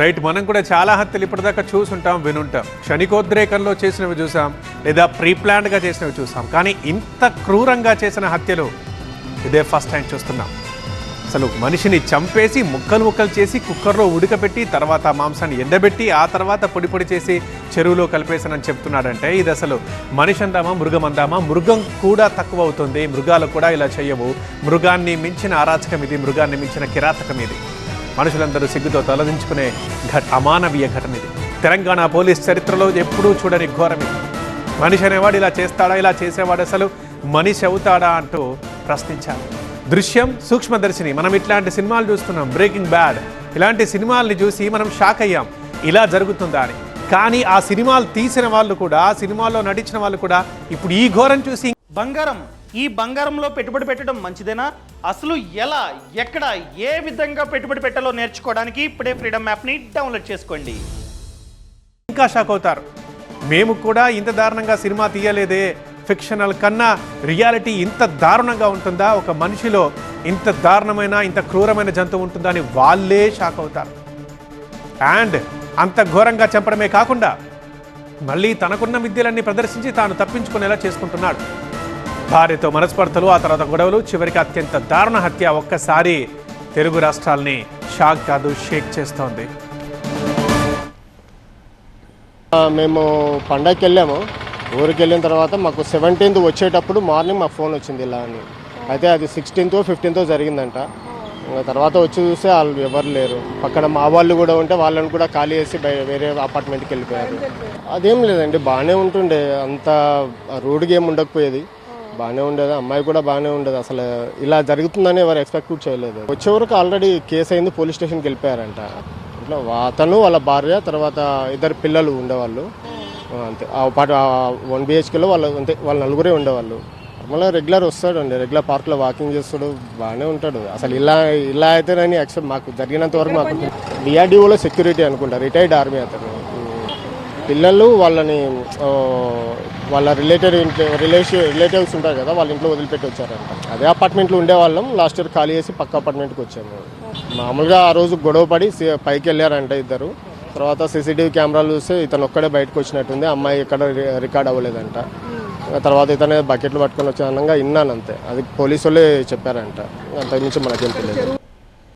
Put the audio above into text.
Right మనం కూడా చాలా హత్యలు ఇప్పటిదాకా చూసుంటాం వినుంటాం. క్షణికోద్రేకంలో చేసినవి చూసాం లేదా ప్రీప్లాన్డ్గా చేసినవి చూసాం. కానీ ఇంత క్రూరంగా చేసిన హత్యలు ఇదే ఫస్ట్ టైం చూస్తున్నాం. అసలు మనిషిని చంపేసి ముక్కలు ముక్కలు చేసి కుక్కర్లో ఉడకబెట్టి తర్వాత మాంసాన్ని ఎండబెట్టి ఆ తర్వాత పొడి పొడి చేసి చెరువులో కలిపేసానని చెప్తున్నాడంటే ఇది అసలు మనిషి అందామా మృగం అందామా మృగం కూడా తక్కువ అవుతుంది మృగాలు కూడా ఇలా చేయవు. మృగాన్ని మించిన అరాచకం ఇది మృగాన్ని మించిన కిరాతకం ఇది. మనుషులందరూ సిగ్గుతో తలదించుకునే ఘట అమానవీయ ఘటన ఇది. తెలంగాణ పోలీస్ చరిత్రలో ఎప్పుడూ చూడని ఘోరమే మనిషి అనేవాడు ఇలా చేస్తాడా ఇలా చేసేవాడు అసలు మనిషి అవుతాడా అంటూ ప్రశ్నించారు. దృశ్యం సూక్ష్మదర్శిని. మనం ఇట్లాంటి సినిమాలు చూస్తున్నాం. Breaking bad. ఇలాంటి సినిమాల్ని చూసి మనం షాక్ అయ్యాం. ఇలా జరుగుతుందా అని. కానీ ఆ సినిమాలు తీసిన వాళ్ళు కూడా ఆ సినిమాల్లో నటించిన వాళ్ళు కూడా ఇప్పుడు ఈ ఘోరం చూసి బంగారం. ఈ బంగారంలో పెట్టుబడి పెట్టడం మంచిదేనా? అసలు ఎలా ఎక్కడ ఏ విధంగా పెట్టుబడి పెట్టాలో నేర్చుకోవడానికి ఇప్పుడే ఫ్రీడమ్ యాప్ని డౌన్లోడ్ చేసుకోండి. ఇంకా షాక్ అవుతారు. మేము కూడా ఇంత దారుణంగా సినిమా తీయలేదే. ఫిక్షనల్ కన్నా రియాలిటీ ఇంత దారుణంగా ఉంటుందా? ఒక మనిషిలో ఇంత దారుణమైన ఇంత క్రూరమైన జంతువు ఉంటుందా అని వాళ్ళే షాక్ అవుతారు. అండ్ అంత ఘోరంగా చంపడమే కాకుండా మళ్ళీ తనకున్న విద్యలన్నీ ప్రదర్శించి తాను తప్పించుకునేలా చేసుకుంటున్నాడు. భార్యతో మనస్పర్ధలు ఆ తర్వాత గొడవలు చివరికి అత్యంత దారుణ హత్య ఒక్కసారి తెలుగు రాష్ట్రాల్ని షాక్ కాదు షేక్ చేస్తోంది. మేము పండగకి వెళ్ళాము ఊరికి వెళ్ళిన తర్వాత మాకు సెవెంటీన్త్ వచ్చేటప్పుడు మార్నింగ్ మా ఫోన్ వచ్చింది ఇలా అని. అయితే అది సిక్స్టీన్త్ ఫిఫ్టీన్త్ జరిగిందంట. తర్వాత వచ్చి చూస్తే వాళ్ళు ఎవరు లేరు. పక్కన మా వాళ్ళు కూడా ఉంటే వాళ్ళని కూడా ఖాళీ చేసి వేరే అపార్ట్మెంట్కి వెళ్ళిపోయారు. అదేం లేదండి బాగానే ఉంటుండే. అంత రూడ్గా ఏమి ఉండకపోయేది. బాగానే ఉండేది. అమ్మాయి కూడా బాగానే ఉండేది. అసలు ఇలా జరుగుతుందని ఎవరు ఎక్స్పెక్ట్ కూడా చేయలేదు. వచ్చే వరకు ఆల్రెడీ కేసు అయింది పోలీస్ స్టేషన్కి వెళ్ళిపోయారంట. ఇట్లా అతను వాళ్ళ భార్య తర్వాత ఇద్దరు పిల్లలు ఉండేవాళ్ళు. అంతే. ఆ పాట వన్ బిహెచ్కేలో వాళ్ళ అంతే వాళ్ళ నలుగురే ఉండేవాళ్ళు. మళ్ళీ రెగ్యులర్ వస్తాడు అండి రెగ్యులర్ పార్క్లో వాకింగ్ చేస్తాడు బాగానే ఉంటాడు. అసలు ఇలా ఇలా అయితేనని యాక్చువల్ మాకు జరిగినంత వరకు మాకు డిఆర్డిఓలో సెక్యూరిటీ అనుకుంటా. రిటైర్డ్ ఆర్మీ అతను. పిల్లలు వాళ్ళని వాళ్ళ రిలేటెడ్ ఇంట్లో రిలేషన్ రిలేటివ్స్ ఉంటారు కదా వాళ్ళ ఇంట్లో వదిలిపెట్టి వచ్చారంట. అదే అపార్ట్మెంట్లో ఉండేవాళ్ళం. లాస్ట్ ఇయర్ ఖాళీ చేసి పక్క అపార్ట్మెంట్కి వచ్చాము. మామూలుగా ఆ రోజు గొడవ పడి పైకి వెళ్ళారంట ఇద్దరు. తర్వాత సీసీటీవీ కెమెరాలు చూస్తే ఇతను ఒక్కడే బయటకు వచ్చినట్టుంది. అమ్మాయి ఎక్కడ రి- రికార్డ్ అవ్వలేదంట. తర్వాత ఇతనే బకెట్లు పట్టుకొని వచ్చానంగా విన్నాను అంతే అది పోలీసు వాళ్ళే చెప్పారంట. అంతకుమించి మనకేం తెలియదు.